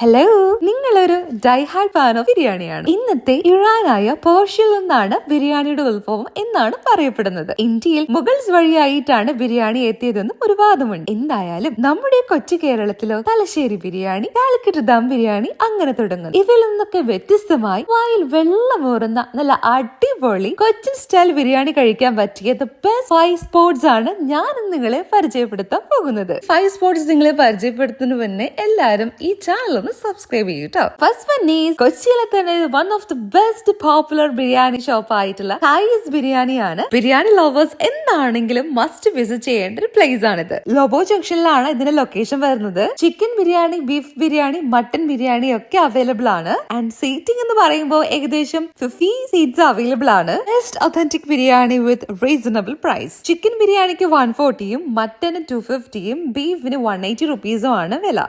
Hello നിങ്ങളൊരു diehard fan of ബിരിയാണിയാണ്. ഇന്നത്തെ ഇറാനായ പേർഷ്യയിൽ നിന്നാണ് ബിരിയാണിയുടെ ഉത്ഭവം എന്നാണ് പറയപ്പെടുന്നത്. ഇന്ത്യയിൽ മുഗൾസ് വഴിയായിട്ടാണ് ബിരിയാണി എത്തിയതെന്നും ഒരു വാദമുണ്ട്. എന്തായാലും നമ്മുടെ കൊച്ചു കേരളത്തിലോ തലശ്ശേരി ബിരിയാണി കാലിക്കറ്റ് ദം ബിരിയാണി അങ്ങനെ തുടങ്ങുന്നു. ഇവയിൽ നിന്നൊക്കെ വ്യത്യസ്തമായി വായിൽ വെള്ളമൂറുന്ന നല്ല അടിപൊളി കൊച്ചിൻ സ്റ്റൈൽ ബിരിയാണി കഴിക്കാൻ പറ്റിയ ദ ബെസ്റ്റ് ഫൈവ് സ്പോർട്സ് ആണ് ഞാൻ നിങ്ങളെ പരിചയപ്പെടുത്താൻ പോകുന്നത്. ഫൈവ് സ്പോർട്സ് നിങ്ങളെ പരിചയപ്പെടുത്തുന്നതിന് മുന്നേ എല്ലാവരും ഈ ചാനൽ ഒന്ന് സബ്സ്ക്രൈബ് ചെയ്യൂ കേട്ടോ ഫസ്റ്റ് വൺ ഈസ് കൊച്ചിയിലെ തന്നെ one of the best popular biryani shop ആയിട്ടുള്ള ഹൈസ് ബിരിയാണിയാണ് ബിരിയാണി ലവേഴ്സ് എന്താണെങ്കിലും മസ്റ്റ് വിസിറ്റ് ചെയ്യേണ്ട ഒരു പ്ലേസ് ആണിത്. ലോബോ ജംഗ്ഷനിലാണ് ഇതിന്റെ ലൊക്കേഷൻ വരുന്നത്. Chicken biryani beef biryani mutton biryani ഒക്കെ അവൈലബിൾ ആണ്. ആൻഡ് സീറ്റിംഗ് എന്ന് പറയുമ്പോൾ ഏകദേശം ഫിഫ്റ്റി സീറ്റ്സ് അവൈലബിൾ ആണ്. Best authentic biryani with reasonable price chicken ബിരിയാണിക്ക് വൺ ഫോർട്ടിയും മട്ടന് ടു ഫിഫ്റ്റിയും ബീഫിന് വൺ എയ്റ്റി റുപ്പീസും ആണ് വില.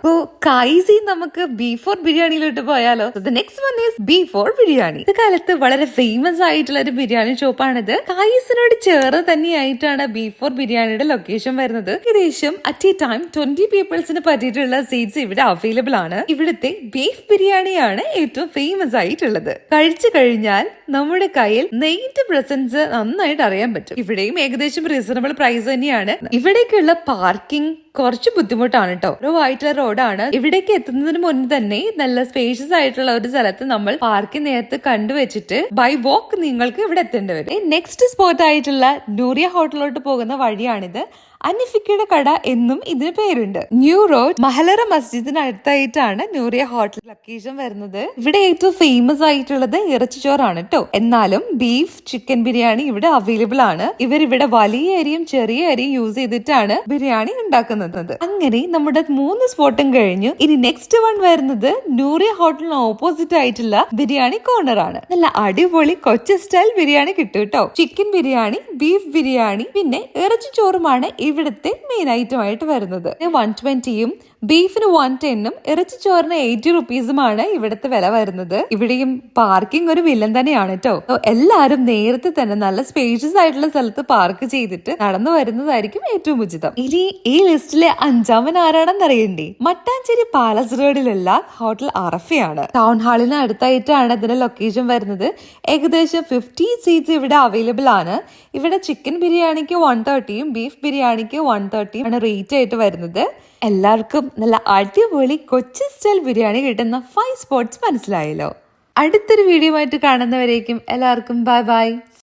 കൈസി നമുക്ക് ബീഫ് ഫോർ ബിരിയാണിയിലോട്ട് പോയാലോ? Next one is beef for biryani. ഇത് കാലത്ത് വളരെ ഫേമസ് ആയിട്ടുള്ള ഒരു ബിരിയാണി ഷോപ്പാണിത് കായസിനോട് ചേർന്ന് തന്നെയായിട്ടാണ് ബീഫ് ഫോർ ബിരിയാണിയുടെ ലൊക്കേഷൻ വരുന്നത്. ഏകദേശം അറ്റ് എ ടൈം ട്വന്റി പീപ്പിൾസിന് പറ്റിയിട്ടുള്ള സീറ്റ്സ് ഇവിടെ അവൈലബിൾ ആണ്. ഇവിടുത്തെ ബീഫ് ബിരിയാണിയാണ് ഏറ്റവും ഫേമസ് ആയിട്ടുള്ളത്. കഴിച്ചു കഴിഞ്ഞാൽ നമ്മുടെ കയ്യിൽ നെയ്റ്റ് പ്രസൻസ് നന്നായിട്ട് അറിയാൻ പറ്റും. ഇവിടെയും ഏകദേശം റീസണബിൾ പ്രൈസ് തന്നെയാണ്. ഇവിടേക്കുള്ള പാർക്കിംഗ് കുറച്ച് ബുദ്ധിമുട്ടാണ് കേട്ടോ ഒരു വൈറ്റ് റോഡാണ് ഇവിടേക്ക് എത്തുന്നതിന് മുന്നേ തന്നെ നല്ല സ്പേഷ്യസ് ആയിട്ടുള്ള ഒരു സ്ഥലത്ത് നമ്മൾ പാർക്കിംഗ് നേരത്ത് കണ്ടുവച്ചിട്ട് ബൈ വാക്ക് നിങ്ങൾക്ക് ഇവിടെ എത്തേണ്ടി വരും. നെക്സ്റ്റ് സ്പോട്ട് ആയിട്ടുള്ള നൂറിയ ഹോട്ടലിലോട്ട് പോകുന്ന വഴിയാണിത്. അനിഫിക്കയുടെ കട എന്നും ഇതിന് പേരുണ്ട്. ന്യൂ റോഡ് മഹലറ മസ്ജിദിനടുത്തായിട്ടാണ് നൂറിയ ഹോട്ടൽ ലൊക്കേഷൻ വരുന്നത്. ഇവിടെ ഏറ്റവും ഫേമസ് ആയിട്ടുള്ളത് ഇറച്ചിച്ചോറാണ് കേട്ടോ എന്നാലും ബീഫ് ചിക്കൻ ബിരിയാണി ഇവിടെ അവൈലബിൾ ആണ്. ഇവർ ഇവിടെ വലിയ അരിയും ചെറിയ അരിയും യൂസ് ചെയ്തിട്ടാണ് ബിരിയാണി ഉണ്ടാക്കുന്നത്. അങ്ങനെ നമ്മുടെ മൂന്ന് സ്പോട്ടും കഴിഞ്ഞു ഇനി നെക്സ്റ്റ് വൺ വരുന്നത് നൂറിയ ഹോട്ടലിന് ഓപ്പോസിറ്റ് ആയിട്ടുള്ള ബിരിയാണി കോർണർ ആണ്. നല്ല അടിപൊളി കൊച്ചു സ്റ്റൈൽ ബിരിയാണി കിട്ടും കേട്ടോ ചിക്കൻ ബിരിയാണി ബീഫ് ബിരിയാണി പിന്നെ ഇറച്ചിച്ചോറുമാണ് ഇവിടുത്തെ മെയിൻ ഐറ്റം ആയിട്ട് വരുന്നത്. വൺ ട്വന്റിയും ബീഫിന് വൺ ടെന്നും ഇറച്ചി ചോറിന് എയ്റ്റി റുപ്പീസുമാണ് ഇവിടുത്തെ വില വരുന്നത്. ഇവിടെയും പാർക്കിംഗ് ഒരു വില്ലൻ തന്നെയാണ് കേട്ടോ എല്ലാവരും നേരത്തെ തന്നെ നല്ല സ്പേഷ്യസ് ആയിട്ടുള്ള സ്ഥലത്ത് പാർക്ക് ചെയ്തിട്ട് നടന്നു വരുന്നതായിരിക്കും ഏറ്റവും ഉചിതം. ഇനി ഈ ലിസ്റ്റിലെ അഞ്ചാമൻ ആരാണെന്ന് അറിയണ്ടേ? മട്ടാഞ്ചേരി പാലസ് റോഡിലുള്ള ഹോട്ടൽ അറഫയാണ്. ടൗൺ ഹാളിന് അടുത്തായിട്ടാണ് ഇതിന്റെ ലൊക്കേഷൻ വരുന്നത്. ഏകദേശം ഫിഫ്റ്റി സീറ്റ്സ് ഇവിടെ അവൈലബിൾ ആണ്. ഇവിടെ ചിക്കൻ ബിരിയാണിക്ക് വൺ തേർട്ടിയും ബീഫ് ബിരിയാണിക്ക് വൺ തേർട്ടിയും ആണ് റേറ്റ് ആയിട്ട് വരുന്നത്. എല്ലാവർക്കും നല്ല അടിപൊളി കൊച്ചി സ്റ്റൈൽ ബിരിയാണി കിട്ടുന്ന ഫൈവ് സ്പോട്ട്സ് മനസ്സിലായല്ലോ. അടുത്തൊരു വീഡിയോ ആയിട്ട് കാണുന്നവരേക്കും എല്ലാവർക്കും ബൈ ബൈ